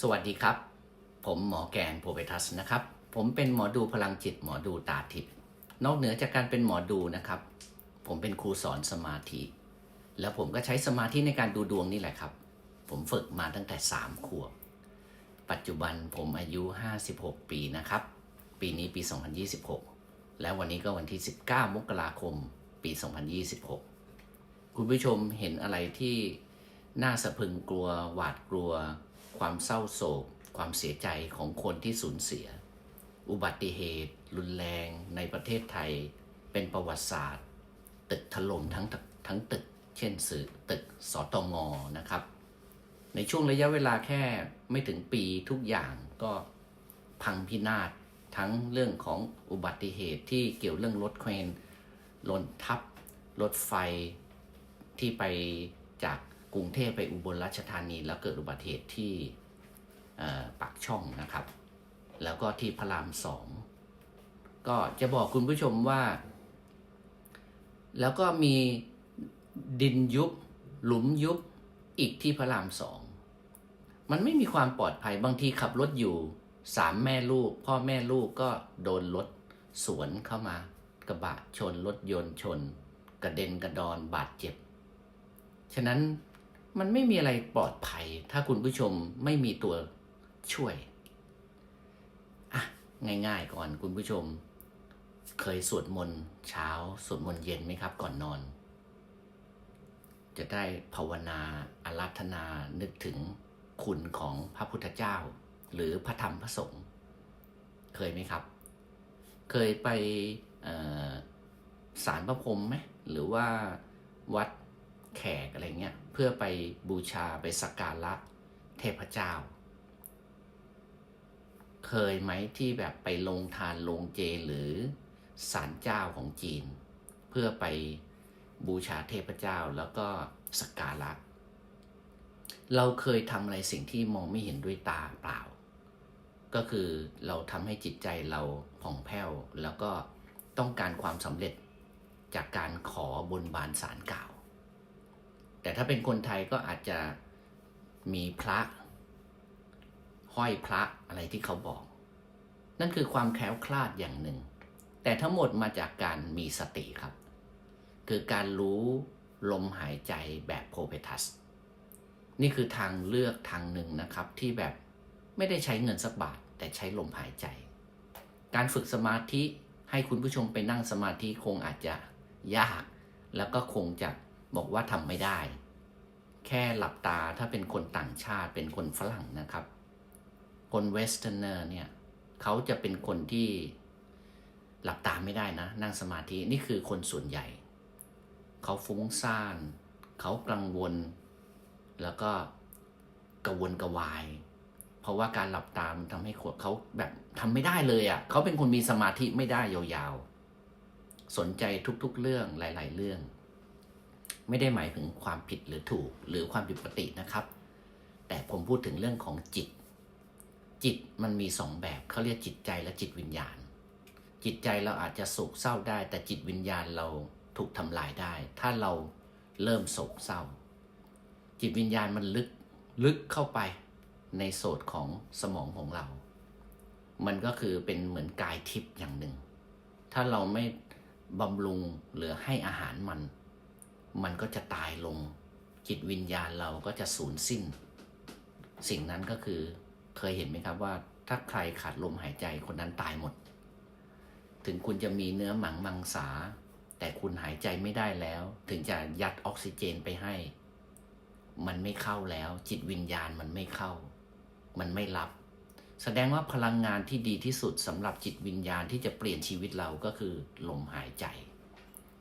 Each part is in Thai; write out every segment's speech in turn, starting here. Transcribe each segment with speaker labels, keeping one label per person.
Speaker 1: สวัสดีครับ ผมหมอแกนโพเปทัสนะครับ ผมเป็นหมอดูพลังจิตหมอดูตาทิพย์นอกเหนือจากการเป็นหมอดูนะครับ ผมเป็นครูสอนสมาธิ แล้วผมก็ใช้สมาธิในการดูดวงนี่แหละครับ ผมฝึกมาตั้งแต่3ขวบ ปัจจุบันผมอายุ 56 ปีนะครับ ปีนี้ปี 2026 และวันนี้ก็วันที่ 19 มกราคม ปี 2026 คุณผู้ชมเห็นอะไรที่น่าสะพึงกลัวหวาดกลัว ความเศร้าโศก ความเสียใจของคนที่สูญเสีย อุบัติเหตุ รุนแรงในประเทศไทย เป็นประวัติศาสตร์ ตึกถล่มทั้งทั้งตึก เช่นสื่อตึกสตงนะครับ ในช่วงระยะเวลาแค่ไม่ถึงปีทุกอย่างก็พังพินาศทั้งเรื่องของอุบัติเหตุที่เกี่ยวเรื่องรถเครนหล่นทับรถไฟที่ไปจาก กรุงเทพไปอุบลราชธานี แล้วเกิดอุบัติเหตุที่ปากช่องนะครับ แล้วก็ที่พระรามสองก็จะบอกคุณผู้ชมว่า แล้วก็มีดินยุบ หลุมยุบอีกที่พระรามสองมันไม่มีความปลอดภัยบางทีขับรถอยู่สามแม่ลูก พ่อแม่ลูกก็โดนรถสวนเข้ามากระบะชนรถยนต์ชน กระเด็นกระดอนบาดเจ็บ ฉะนั้น มันไม่มีอะไรปลอดภัย ถ้าคุณผู้ชมไม่มีตัวช่วย อะ ง่ายๆก่อนคุณผู้ชม เคยสวดมนต์เช้า สวดมนต์เย็นไหมครับก่อนนอน จะได้ภาวนาอาราธนานึกถึงคุณของพระพุทธเจ้า หรือพระธรรมพระสงฆ์เคยไหมครับ เคยไปสารพระพรมไหมหรือว่าวัด แขกอะไรเงี้ยเพื่อไปบูชาไปสักการะเทพเจ้า เคยไหมที่แบบไปลงทานลงเจหรือศาลเจ้าของจีน เพื่อไปบูชาเทพเจ้าแล้วก็สักการะเราเคยทำอะไรสิ่งที่มองไม่เห็นด้วยตาเปล่า ก็คือเราทำให้จิตใจเราผ่องแผ้ว แล้วก็ต้องการความสำเร็จจากการขอบนบานสารกล่าว ถ้าเป็นคนไทยก็อาจจะมีพระ ห้อยพระอะไรที่เขาบอก นั่นคือความแคล้วคลาดอย่างหนึ่ง แต่ทั้งหมดมาจากการมีสติครับ คือการรู้ลมหายใจแบบโพเพทัส นี่คือทางเลือกทางหนึ่งนะครับที่แบบไม่ได้ใช้เงินสักบาท แต่ใช้ลมหายใจ การฝึกสมาธิให้คุณผู้ชมไปนั่งสมาธิคงอาจจะยาก แล้วก็คงจะบอกว่าทำไม่ได้ แค่หลับตาถ้าเป็นคนต่างชาติเป็นคนฝรั่งนะครับ คนเวสเทิร์นเนอร์เนี่ยเขาจะเป็นคนที่หลับตาไม่ได้นะ นั่งสมาธินี่คือคนส่วนใหญ่ เขาฟุ้งซ่าน เขากังวล แล้วก็กระวนกระวาย เพราะว่าการหลับตามันทำให้เขาแบบทำไม่ได้เลยอะ่ะเขาเป็นคนมีสมาธิไม่ได้ยาวๆ สนใจทุกๆเรื่องหลาย ๆ เรื่อง ไม่ได้หมายถึงความผิดหรือถูกหรือความผิดปกตินะครับ แต่ผมพูดถึงเรื่องของจิต จิตมันมีสองแบบเขาเรียกจิตใจและจิตวิญญาณ จิตใจเราอาจจะโศกเศร้าได้ แต่จิตวิญญาณเราถูกทำลายได้ ถ้าเราเริ่มโศกเศร้า จิตวิญญาณมันลึกลึกเข้าไปในโสดของสมองของเรา มันก็คือเป็นเหมือนกายทิพย์อย่างหนึ่ง ถ้าเราไม่บำรุงหรือให้อาหารมัน มันก็จะตายลง จิตวิญญาณเราก็จะสูญสิ้น สิ่งนั้นก็คือเคยเห็นไหมครับว่าถ้าใครขาดลมหายใจคนนั้นตายหมด ถึงคุณจะมีเนื้อหมังมังสา แต่คุณหายใจไม่ได้แล้ว ถึงจะยัดออกซิเจนไปให้ มันไม่เข้าแล้ว จิตวิญญาณมันไม่เข้า มันไม่รับ แสดงว่าพลังงานที่ดีที่สุดสำหรับจิตวิญญาณที่จะเปลี่ยนชีวิตเราก็คือลมหายใจ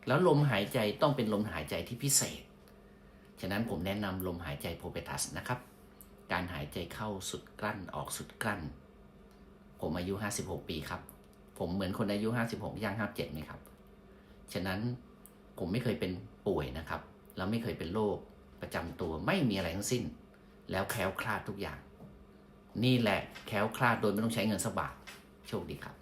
Speaker 1: แล้วลมหายใจต้องเป็นลมหายใจที่พิเศษ ฉะนั้นผมแนะนำลมหายใจโพเปทัสนะครับ การหายใจเข้าสุดกลั้นออกสุดกลั้น ผมอายุ 56 ปีครับ ผมเหมือนคนอายุ 56ย่าง57ไหมครับ ฉะนั้นผมไม่เคยเป็นป่วยนะครับ แล้วไม่เคยเป็นโรคประจำตัวไม่มีอะไรทั้งสิ้น แล้วแคล้วคลาดทุกอย่าง นี่แหละแคล้วคลาดโดยไม่ต้องใช้เงินสักบาทโชคดีครับ